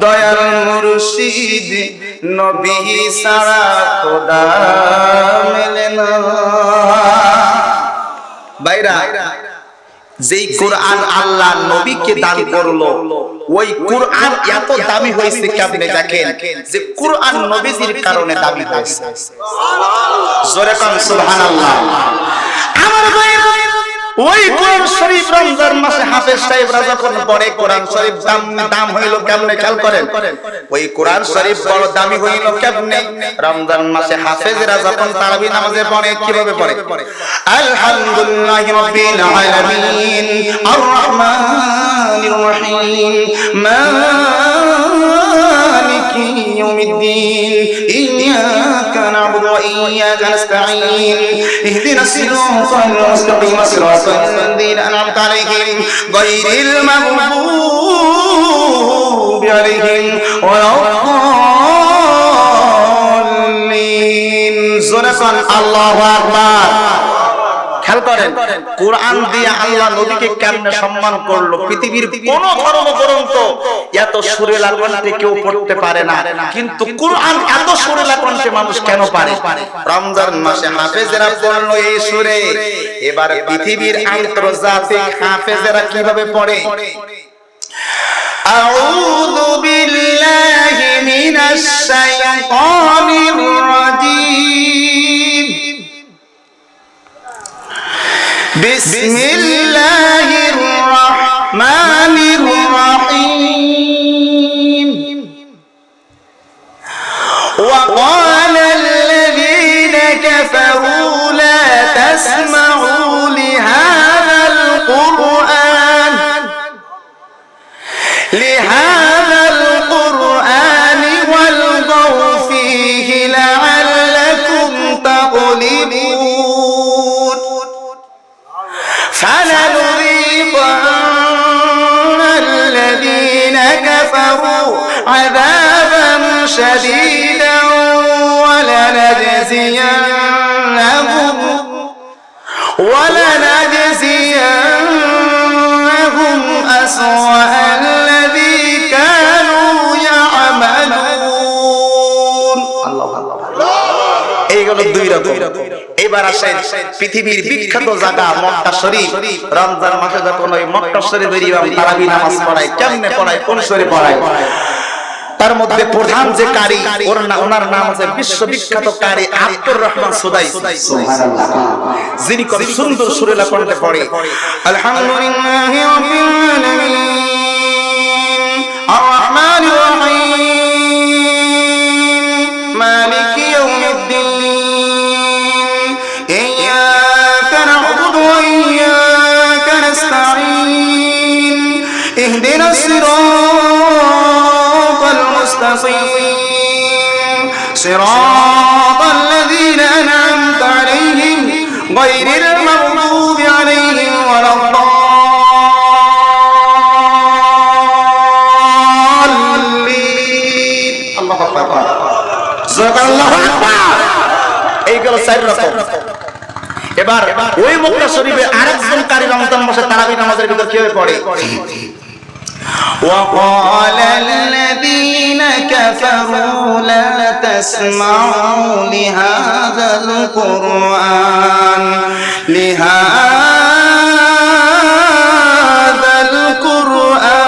দয়াল মুর্শিদ, নবী সারা খোদা মেলে না। বাইরা যেই কোরআন আল্লাহ নবীকে দান করল, ওই কোরআন এত দামি হয়েছে কেমনে দেখেন? যে কোরআন নবীজির কারণে দামি হয়েছে। জোরে কান, সুবহানাল্লাহ। আমার ভাইরা ওই কোরআন শরীফ রমজান মাসে হাফেজ সাহেবরা যখন পড়ে কোরআন শরীফ দাম দাম হইল কেমনে? খেয়াল করেন। ওই কোরআন শরীফ বড় দামি হইল কেমনে? রমজান মাসে হাফেজরা যখন তারাবি নামাজে পড়ে কীভাবে পড়ে? আলহামদুলিল্লাহি রাব্বিল আলামিন আর রহমানির রহিম, মালিকি ইয়াউমিদ্দিন ইয়াকা না'বুদু ওয়া ইয়াকা নাস্তাঈন ইহদিনাস সিরাতাল মুস্তাকিম সিরাতাল লাযীনা আন'আমতা আলাইহিম গায়রিল মাগদুবি আলাইহিম ওয়ালাদ-দাল্লিন জোরে কোন আল্লাহু আকবার খেয়াল করেন। কোরআন দিয়ে আল্লাহ নবীকে কেমনে সম্মান করলো পৃথিবীর কোন ধর্ম গ্রন্থ এত সুরেলা কণ্ঠে কেউ পড়তে পারে না কিন্তু কোরআন এত সুরেলা কণ্ঠে মানুষ কেন পারে রমজান মাসে হাফেজেরা পড়লো এই সুরে এবার পৃথিবীর আন্তর্জাতিক হাফেজেরা কিভাবে পড়ে أعوذ بالله من الشيطان الرجيم বিসমিল্লাহ عذابا شديدا ولنجزينهم ولنجزينهم أسوأ الذي كانوا يعملون الله الله এইগুলো দুই রকম এবার আসেন পৃথিবীর বিখ্যাত জায়গা মক্কা শরীফ রমজান মাসে যখন ওই মক্কা শরীফের ইমাম তারাবি নামাজ পড়ায় কেমনে পড়ায় কোন শরীফ পড়ায় তার মধ্যে প্রধান যে কারি ওর ওনার নাম আছে বিশ্ববিখ্যাত কারি আব্দুর রহমান সুদাই যিনি কত সুন্দর সুরেলা কণ্ঠে পড়ে। আলহামদুলিল্লাহি صراط الذين أنعمت عليهم غير المغضوب عليهم ولا الضالين الله أكبر জোরে আল্লাহু আকবার এইগুলো চার রকম এবার ওই মক্কা শরীফে আরেকজন কারি রমজান মাসে তারাবি নামাজের ভিতর কিভাবে পড়ে وقال الذين كفروا لا تسمعوا لهذا القرآن لهذا القرآن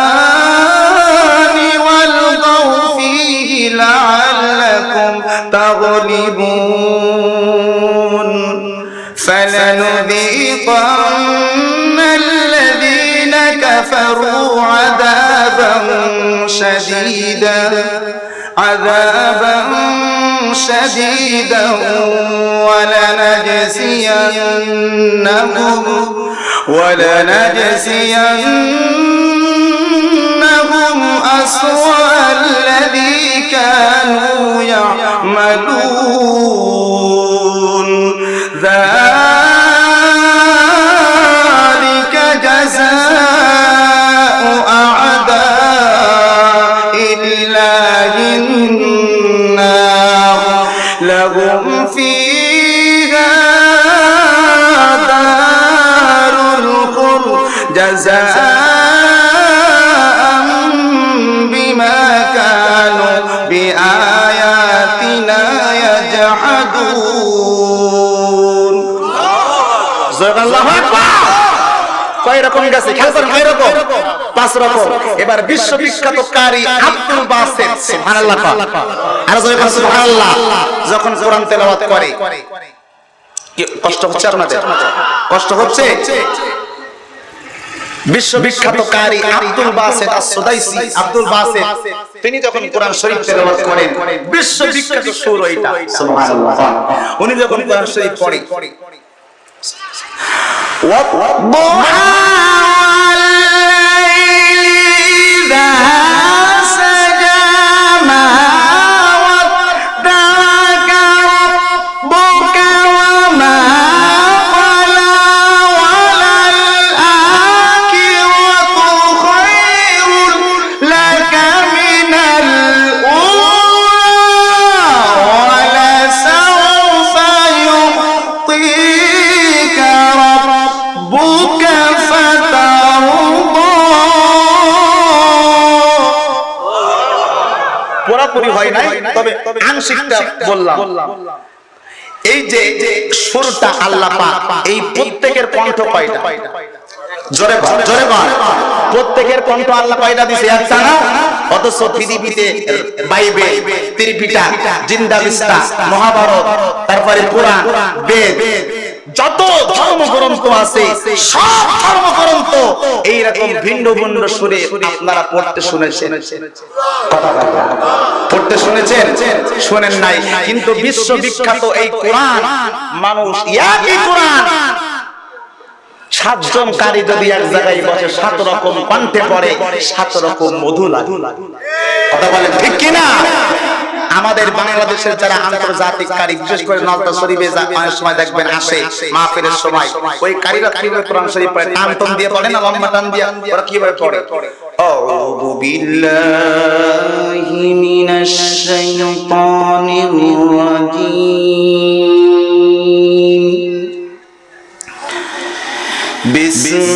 والغوا فيه لعلكم تغلبون. فلنذيقن الذين كفروا عذابا شديدا عذابا شديدا ولنجزينهم ولنجزينهم أسوأ الذي كانوا يعملون. রকম গেছে খেয়াল করেন কয় রকম? পাঁচ রকম। এবার বিশ্ববিখ্যাত কারি আব্দুল বাসেত সুবহানাল্লাহ আর করে সুবহানাল্লাহ। যখন কোরআন তেলাওয়াত করে কষ্ট হচ্ছে আপনাদের কষ্ট হচ্ছে? বিশ্ববিখ্যাত কারি আব্দুল বাসেত আস-সুদাইসি আব্দুল বাসেত তিনি যখন কোরআন শরীফ তেলাওয়াত করেন, বিশ্ববিখ্যাত সুর এটা সুবহানাল্লাহ উনি যখন কোরআন শরীফ পড়ে والضحى والليل إذا আংশিকটা বললাম। এই যে সুরটা আল্লাহ পাক এই প্রত্যেকের কণ্ঠ কয়টা? জোরে জোরে বল। প্রত্যেকের কণ্ঠ আল্লাহ কয়টা দিছে? একটা না অথচ পৃথিবীতে বাইবেল ত্রিপিটা জিন্দাবিস্তা মহাভারত তারপরে কোরআন বেদ। যত ধর্মগ্রন্থ আছে, সব ধর্মগ্রন্থ এইরকম ভিন্ন ভিন্ন সুরে আপনারা পড়তে শুনেছেন। পড়তে শুনেছেন? শুনেন নাই। কিন্তু বিশ্ববিখ্যাত এই কোরআন, মানুষ একই কোরআন। সাতজন কারি যদি এক জায়গায় বসে সাত রকম কণ্ঠে পড়ে, সাত রকম মধু লাগে। কথা বলেন ঠিক কিনা? আমাদের বাংলাদেশের যারা আন্তর্জাতিক কারি বিশেষ করে নজর শরীফে যা অনেক সময় দেখবেন আসে মাহফিলের সময় ওই কারিরা কিভাবে কোরআন শরীফ পড়ে টান টান দিয়ে পড়ে না লম্বা টান দিয়ে ওরা কিভাবে পড়ে আউযু বিল্লাহি মিনাশ শাইতানির রাজীম بسم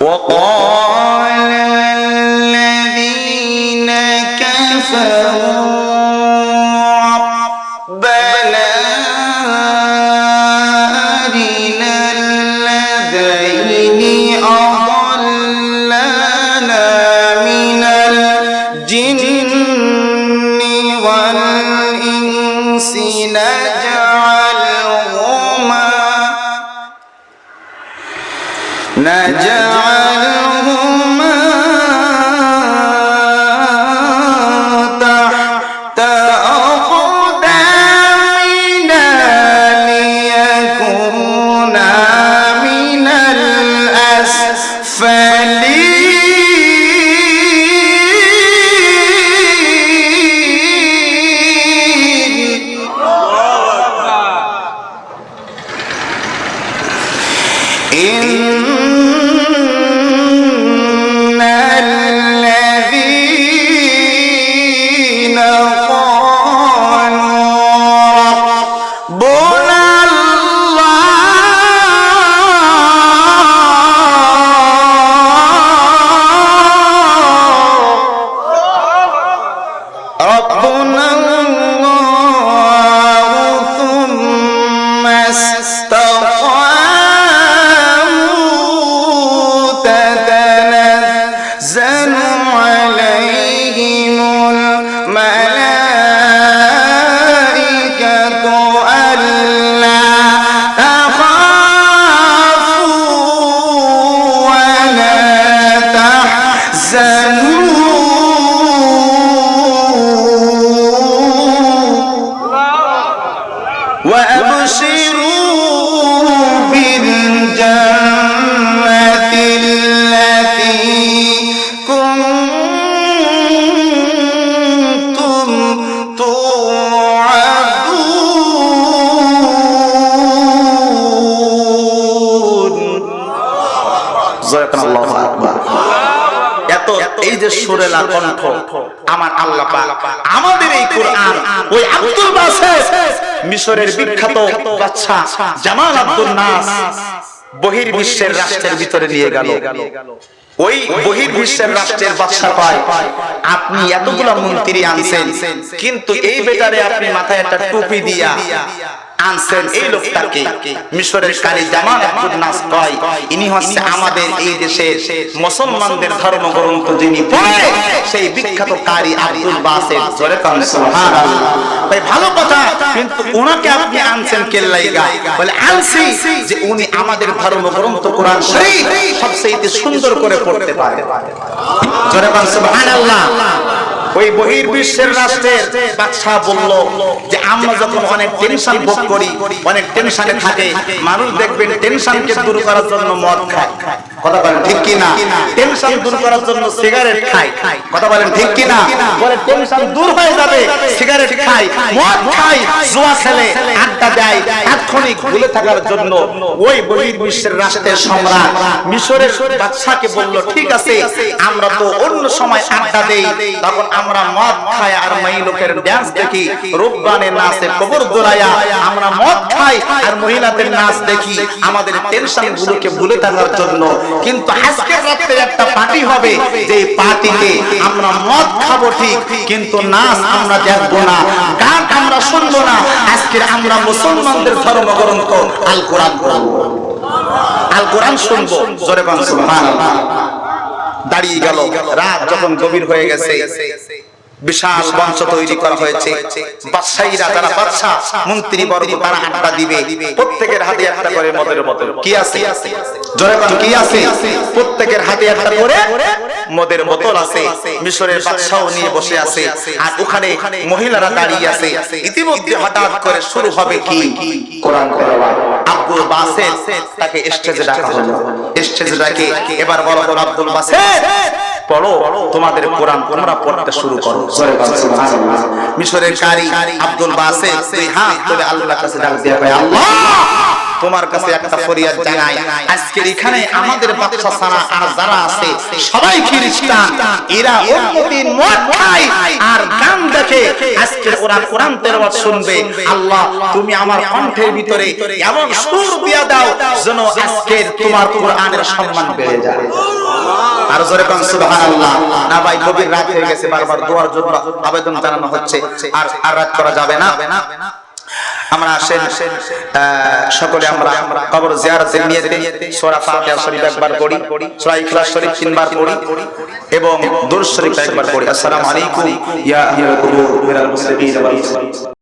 وقال الذين كفروا Yeah. কোন এত এই যে সুরেলা কণ্ঠ, আমার আল্লাহ আমাদের এই কোরআন, ওই আব্দুল মিশরের বিখ্যাত বাদশা জামাল আব্দুল নাস বহির্বিশ্বের রাষ্ট্রের ভিতরে নিয়ে গেল। ওই বহির্বিশ্বের রাষ্ট্রের বাদশা পায়। আপনি এতগুলা মন্ত্রী আনছেন, কিন্তু এই বেটারে আপনি মাথায় একটা টুপি দিয়া আনছেন এই লোকটাকে। মিশরের কারি জামাল আব্দুল নাস কয় ইনি হচ্ছে আমাদের এই দেশের মুসলমানদের ধর্মগ্রন্থ যিনি পড়ে সেই বিখ্যাত কারি আব্দুল বাসের জোরে কান সুবহানাল্লাহ। ভাই ভালো কথা কিন্তু ওনাকে আপনি আনছেন কেল্লাইগা। বলে আনছি যে উনি আমাদের ধর্মগ্রন্থ কোরআন শরীফ সবচেয়ে সুন্দর করে পড়তে পারে। জোরে কান সুবহানাল্লাহ। ওই বহির বিশ্বের রাষ্ট্রের বাচ্চা বলল যে, আমরা যখন অনেক টেনশন ভোগ করি, অনেক টেনশনে থাকে, মানুষ দেখবেন টেনশনকে দূর করার জন্য মদ খায়। কথা বলেন ঠিক কি না টেনশন দূর করার জন্য সিগারেট খায় কথা বলেন ঠিক কি না বলে টেনশন দূর হয়ে যাবে সিগারেট খায় মদ খায় জুয়া খেলে আড্ডা দেয় তাৎক্ষণিক ভুলে থাকার জন্য ওই বহির্বিশ্বের রাষ্ট্রের সম্রাট মিশরের বাদশাকে বলল ঠিক আছে আমরা তো অন্য সময় আড্ডা দেই। তখন আমরা মদ খাই আর মাই লোকের ডান্স দেখি রূপবানের নাচে কবর দোলায়া আমরা মদ খাই আর মহিলাদের নাচ দেখি। আমাদের টেনশন গুলোকে ভুলে থাকার জন্য কিন্তু আজকে রাতে একটা পার্টি হবে যে পার্টিতে আমরা মদ খাব ঠিক কিন্তু নাচ আমরা দেখব না গান আমরা শুনব না। আজকে আমরা মুসলমানদের ধর্মগ্রন্থ আল কোরআন পড়ব। আল কোরআন শুনব। জোরে বান সুবহানাল্লাহ। দাঁড়িয়ে গেল। রাত যখন গভীর হয়ে গেছে বিশাল মঞ্চ তৈরি করা হয়েছে। বাদশাহীরা যারা বাদশা মন্ত্রী বর্গ তারা আড্ডা দিবে। প্রত্যেকের হাতে একটা করে মদের বোতল। কি আছে? জোরে কি আছে? প্রত্যেকের হাতে একটা করে মদের বোতল আছে মিশরের বাদশাও নিয়ে বসে আছে আর ওখানে মহিলারা দাঁড়িয়ে আছে। ইতিমধ্যে হঠাৎ করে শুরু হবে কি? কোরআন তেলাওয়াত। আব্দুল বাসেদ তাকে স্টেজে ডাকা হলো। স্টেজে ডাকে এবার বলো বলো আব্দুল বাসেত পড়ো, তোমাদের কোরআন তোমরা পড়তে শুরু করো। মিশরের কারি আব্দুল বাসেত দুই হাত তুলে কাছে ডাক দিয়ে কয় আল্লাহ! তোমার কাছে একটা ফরিয়াদ জানাই আজকে এখানে আমাদের বাদশা সারা আর যারা আছে, সবাই খ্রিস্টান। এরা উম্মতির মদ খায় আর গান দেখে। আজকে ওরা কোরআন তেলাওয়াত শুনবে। আল্লাহ, তুমি আমার কণ্ঠের ভিতরে এমন সুর দিয়া দাও যেন আজকে তোমার কোরআনের সম্মান বেড়ে যায়। আর জোরে কোন, সুবহানাল্লাহ। না ভাই, গভীর রাত হয়ে গেছে, বারবার দোয়ার জন্য আবেদন জানানো হচ্ছে। আর আর রাত করা যাবে না। আমরা আসেন সকলে আমরা কবর সূরা ফাতিহা শরীফ একবার পড়ি, সূরা ইখলাস শরীফ তিনবার পড়ি এবং শরীফ একবার পড়ি। আসসালামু আলাইকুম ইয়া কুবুর মিনাল মুসলিমিন